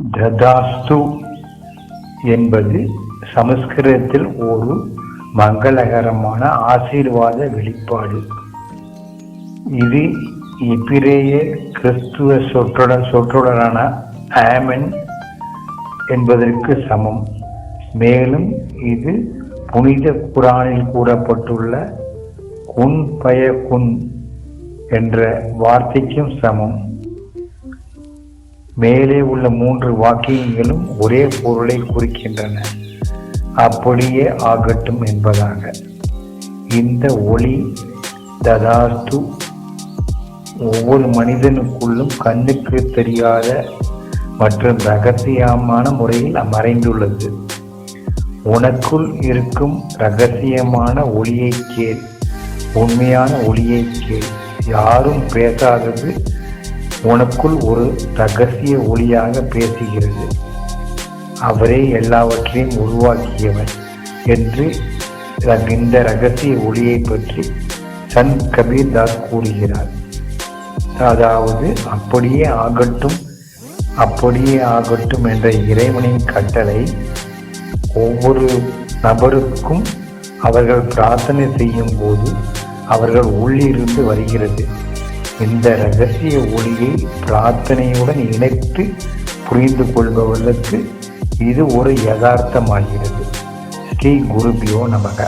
ததாஸ்து என்பது சமஸ்கிருதத்தில் ஒரு மங்களகரமான ஆசீர்வாத வெளிப்பாடு. இது இப்பிரேய கிறிஸ்துவ சொற்றொடர் சொற்றொடரான ஆமன் என்பதற்கு சமம். மேலும் இது புனித குரானில் கூறப்பட்டுள்ள குன் பய குன் என்ற வார்த்தைக்கும் சமம். மேலே உள்ள மூன்று வாக்கியங்களும் ஒரே பொருளை குறிக்கின்றன. அப்படியே ஆகட்டும் என்பதாக. இந்த ஒளி ததாஸ்து ஒவ்வொரு மனிதனுக்குள்ளும் கண்ணுக்கு தெரியாத மற்றும் ரகசியமான முறையில் மறைந்துள்ளது. உனக்குள் இருக்கும் ரகசியமான ஒளியை கேள். உண்மையான ஒளியை கேள். யாரும் பேசாதது உனக்குள் ஒரு ரகசிய ஒளியாக பேசுகிறது. அவரே எல்லாவற்றையும் உருவாக்கியவர் என்று இந்த ரகசிய ஒளியை பற்றி சன் கபீர் தாஸ் கூறுகிறார். அதாவது அப்படியே ஆகட்டும் அப்படியே ஆகட்டும் என்ற இறைவனின் கட்டளை ஒவ்வொரு நபருக்கும் அவர்கள் பிரார்த்தனை செய்யும் போது அவர்கள் உள்ளிருந்து வருகிறது. இந்த ரகசிய ஒளியை பிரார்த்தனையுடன் இணைத்து புரிந்து கொள்பவர்களுக்கு இது ஒரு யதார்த்தமாகிறது. ஸ்ரீ குருபியோ நமக.